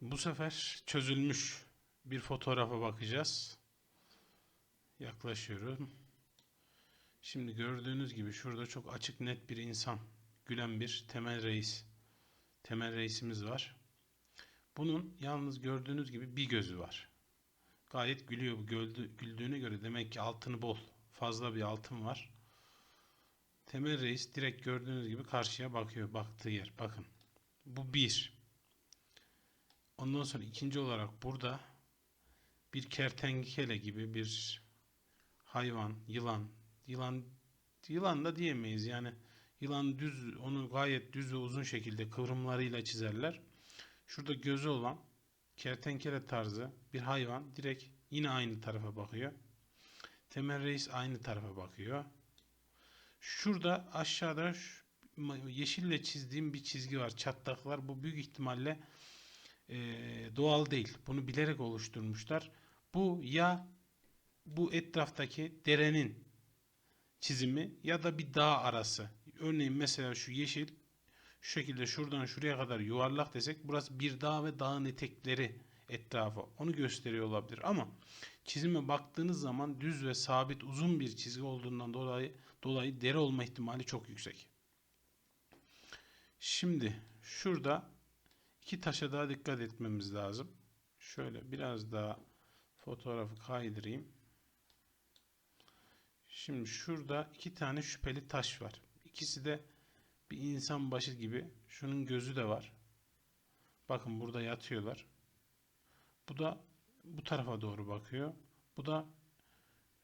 Bu sefer çözülmüş bir fotoğrafa bakacağız. Yaklaşıyorum. Şimdi gördüğünüz gibi şurada çok açık net bir insan. Gülen bir temel reis. Temel reisimiz var. Bunun yalnız gördüğünüz gibi bir gözü var. Gayet gülüyor bu. Güldü, güldüğüne göre demek ki altını bol. Fazla bir altın var. Temel reis direkt gördüğünüz gibi karşıya bakıyor. Baktığı yer. Bakın. Bu bir. Ondan sonra ikinci olarak burada bir kertenkele gibi bir hayvan, yılan, yılan yılan da diyemeyiz yani yılan düz onu gayet düz ve uzun şekilde kıvrımlarıyla çizerler. Şurada gözü olan kertenkele tarzı bir hayvan direkt yine aynı tarafa bakıyor. Temel Reis aynı tarafa bakıyor. Şurada aşağıda yeşille çizdiğim bir çizgi var. Çatlaklar. Bu büyük ihtimalle eee, doğal değil. Bunu bilerek oluşturmuşlar. Bu ya bu etraftaki derenin çizimi ya da bir dağ arası. Örneğin mesela şu yeşil şu şekilde şuradan şuraya kadar yuvarlak desek burası bir dağ ve dağın etekleri etrafı. Onu gösteriyor olabilir ama çizime baktığınız zaman düz ve sabit uzun bir çizgi olduğundan dolayı dolayı dere olma ihtimali çok yüksek. Şimdi şurada iki taşa daha dikkat etmemiz lazım. Şöyle biraz daha fotoğrafı kaydırayım. Şimdi şurada iki tane şüpheli taş var. İkisi de bir insan başı gibi. Şunun gözü de var. Bakın burada yatıyorlar. Bu da bu tarafa doğru bakıyor. Bu da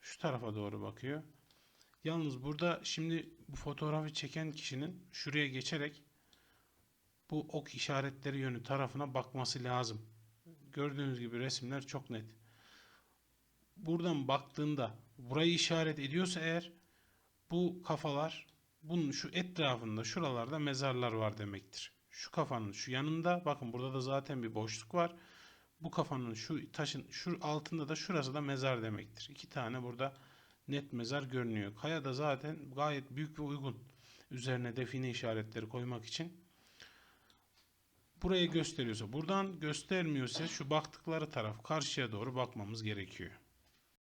şu tarafa doğru bakıyor. Yalnız burada şimdi bu fotoğrafı çeken kişinin şuraya geçerek bu ok işaretleri yönü tarafına bakması lazım. Gördüğünüz gibi resimler çok net. Buradan baktığında burayı işaret ediyorsa eğer bu kafalar bunun şu etrafında şuralarda mezarlar var demektir. Şu kafanın şu yanında bakın burada da zaten bir boşluk var. Bu kafanın şu taşın şu altında da şurası da mezar demektir. İki tane burada net mezar görünüyor. Kaya da zaten gayet büyük ve uygun. Üzerine define işaretleri koymak için. Burayı gösteriyorsa buradan göstermiyorsa şu baktıkları taraf karşıya doğru bakmamız gerekiyor.